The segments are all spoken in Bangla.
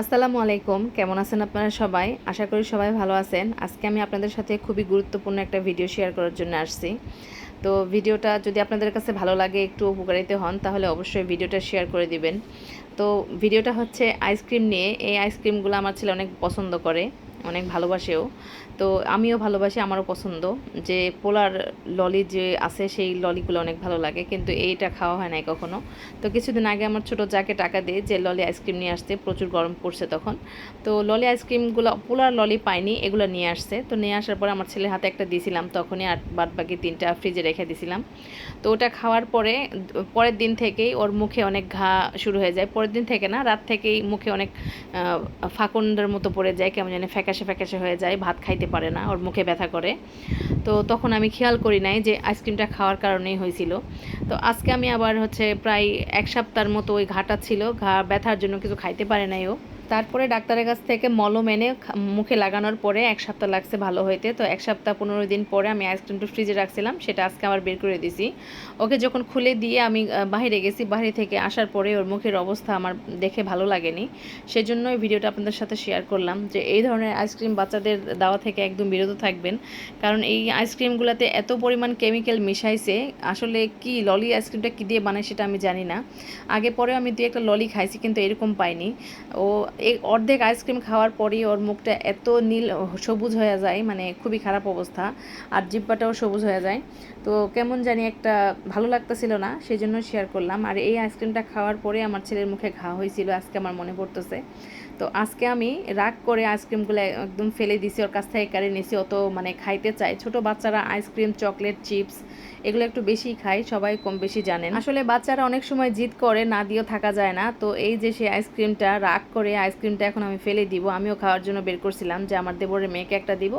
আসসালামু আলাইকুম। কেমন আছেন আপনারা সবাই? আশা করি সবাই ভালো আছেন। আজকে আমি আপনাদের সাথে খুবই গুরুত্বপূর্ণ একটা ভিডিও শেয়ার করার জন্য আসছি। তো ভিডিওটা যদি আপনাদের কাছে ভালো লাগে, একটু উপকারিত হন, তাহলে অবশ্যই ভিডিওটা শেয়ার করে দিবেন। তো ভিডিওটা হচ্ছে আইসক্রিম নিয়ে। এই আইসক্রিমগুলো আমার ছেলে অনেক পছন্দ করে, অনেক ভালোবাসেও। তো আমিও ভালোবাসি, আমারও পছন্দ। যে পোলার ললি যে আছে, সেই ললিগুলো অনেক ভালো লাগে, কিন্তু এইটা খাওয়া হয় নাই কখনো। তো কিছুদিন আগে আমার ছোটো যাকে টাকা দিয়ে যে ললি আইসক্রিম নিয়ে আসতে প্রচুর গরম পড়ছে তখন। তো ললি আইসক্রিমগুলো পোলার ললি পাইনি, এগুলো নিয়ে আসছে। তো নিয়ে আসার পরে আমার ছেলের হাতে একটা দিয়েছিলাম তখনই আর বাদ বাকি তিনটা ফ্রিজে রেখে দিয়েছিলাম তো ওটা খাওয়ার পরে, পরের দিন থেকেই ওর মুখে অনেক ঘা শুরু হয়ে যায়। পরের দিন থেকে না, রাত থেকেই মুখে অনেক ফাঁকন্ডের মতো পড়ে যায়, কেমন জানি ফ্যাকাশে ফ্যাকাশে হয়ে যায়, ভাত খাইতে পারে না, ওর মুখে ব্যথা করে। তো তখন আমি খেয়াল করি নাই যে আইসক্রিমটা খাওয়ার কারণেই হয়েছিল। তো আজকে আমি আবার হচ্ছে প্রায় এক সপ্তাহের মতো ওই ঘাটা ছিল, ঘা ব্যথার জন্য কিছু খাইতে পারে নাই ও। তারপরে ডাক্তারের কাছ থেকে মলম এনে মুখে লাগানোর পরে এক সপ্তাহ লাগছে ভালো হইতে। তো এক সপ্তাহ পনেরো দিন পরে আমি আইসক্রিমটা ফ্রিজে রাখছিলাম, সেটা আজকে আবার বের করে দিছি। ওকে যখন খুলে দিয়ে আমি বাইরে গেছি, বাইরে থেকে আসার পরে ওর মুখের অবস্থা আমার দেখে ভালো লাগেনি। সেজন্য এই ভিডিওটা আপনাদের সাথে শেয়ার করলাম যে এই ধরনের আইসক্রিম বাচ্চাদের দেওয়া থেকে একদম বিরত থাকবেন। কারণ এই আইসক্রিমগুলোতে এত পরিমাণ কেমিক্যাল মিশাইছে, আসলে কি ললি আইসক্রিমটা কী দিয়ে বানায় সেটা আমি জানি না। আগে পরেও আমি দু একটা ললি খাইছি, কিন্তু এরকম পাইনি। ও অর্ধেক আইসক্রিম খাওয়ার পরেই ওর মুখটা এত নীল সবুজ হয়ে যায় মানে খুবই খারাপ অবস্থা। আর জিব্বাটাও সবুজ হয়ে যায়। তো কেমন জানি একটা ভালো লাগতেছিল না সেই জন্য শেয়ার করলাম। আর এই আইসক্রিমটা খাওয়ার পরে আমার ছেলের মুখে ঘা হয়েছিল, আজকে আমার মনে পড়তেছে। তো আজকে আমি রাগ করে আইসক্রিমগুলো একদম ফেলে দিছি, ওর কাছ থেকে কারে নিছি। অত মানে খাইতে চাই ছোট বাচ্চারা আইসক্রিম, চকলেট, চিপস, এগুলো একটু বেশি খাই সবাই কম বেশি জানেন আসলে বাচ্চারা অনেক সময় জিদ করে, না দিয়েও থাকা যায় না। তো এই যে সেই আইসক্রিমটা, রাগ করে আইসক্রিমটা এখন আমি ফেলে দিব। আমিও খাওয়ার জন্য বের করছিলাম যে আমার দেবরের মেয়েকে একটা দিব,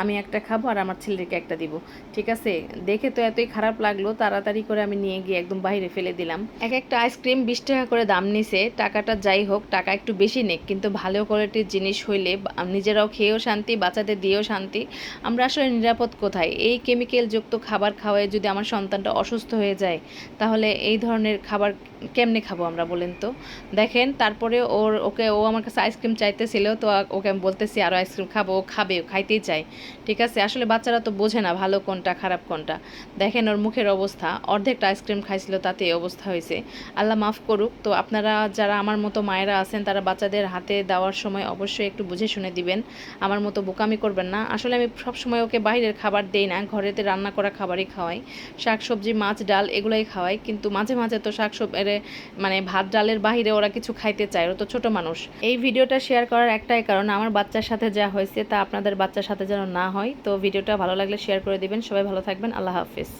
আমি একটা খাব আর আমার ছেলেকে একটা দিব। ঠিক আছে? দেখে তো এতই খারাপ লাগল, তাড়াতাড়ি করে আমি নিয়ে গিয়ে একদম বাইরে ফেলে দিলাম। এক একটা আইসক্রিম বিশ টাকা করে দাম নিছে। টাকাটা যাই হোক, টাকা একটু বেশি নেক কিন্তু ভালো কোয়ালিটির জিনিস হইলে নিজেরাও খেয়েও শান্তি, বাচ্চাদের দিয়েও শান্তি। আমরা আসলে নিরাপদ কোথায়? এই কেমিক্যাল যুক্ত খাবার খাওয়ায় যদি আমার সন্তানটা অসুস্থ হয়ে যায়, তাহলে এই ধরনের খাবার কেমনে খাব আমরা বলেন তো? দেখেন, তারপরে ওর, ওকে, ও আমার কাছে আইসক্রিম চাইতেছিল, তো ওকে আমি বলতেছি আরও আইসক্রিম খাব, ও খাবে, ও খাইতেই চায়। ঠিক আছে? আসলে বাচ্চারা তো বোঝে না ভালো কোনটা, খারাপ কোনটা। দেখেন ওর মুখের অবস্থা, অর্ধেকটা আইসক্রিম খাইছিল, তাতে এই অবস্থা হয়েছে। আল্লাহ মাফ করুক, তো আপনারা যারা আমার মতো মায়েরা আছেন, তারা বাচ্চাদের হাতে দেওয়ার সময় অবশ্যই একটু বুঝে শুনে দিবেন। আমার মতো বোকামি করবেন না। আসলে আমি সবসময় ওকে বাইরের খাবার দেই না, ঘরেতে রান্না করা খাবারই খাওয়াই। শাক সবজি মাছ, ডাল, এগুলোই খাওয়াই। কিন্তু মাঝে মাঝে তো শাক সবজি মানে ভাত ডালের বাহিরে ওরা কিছু খাইতে চায়, ওরা তো ছোট মানুষ। এই ভিডিওটা শেয়ার করার একটাই কারণ, আমার বাচ্চার সাথে যা হয়েছে তা আপনাদের বাচ্চার সাথে যেন না হয়। তো ভিডিওটা ভালো লাগলে শেয়ার করে দিবেন। সবাই ভালো থাকবেন। আল্লাহ হাফিজ।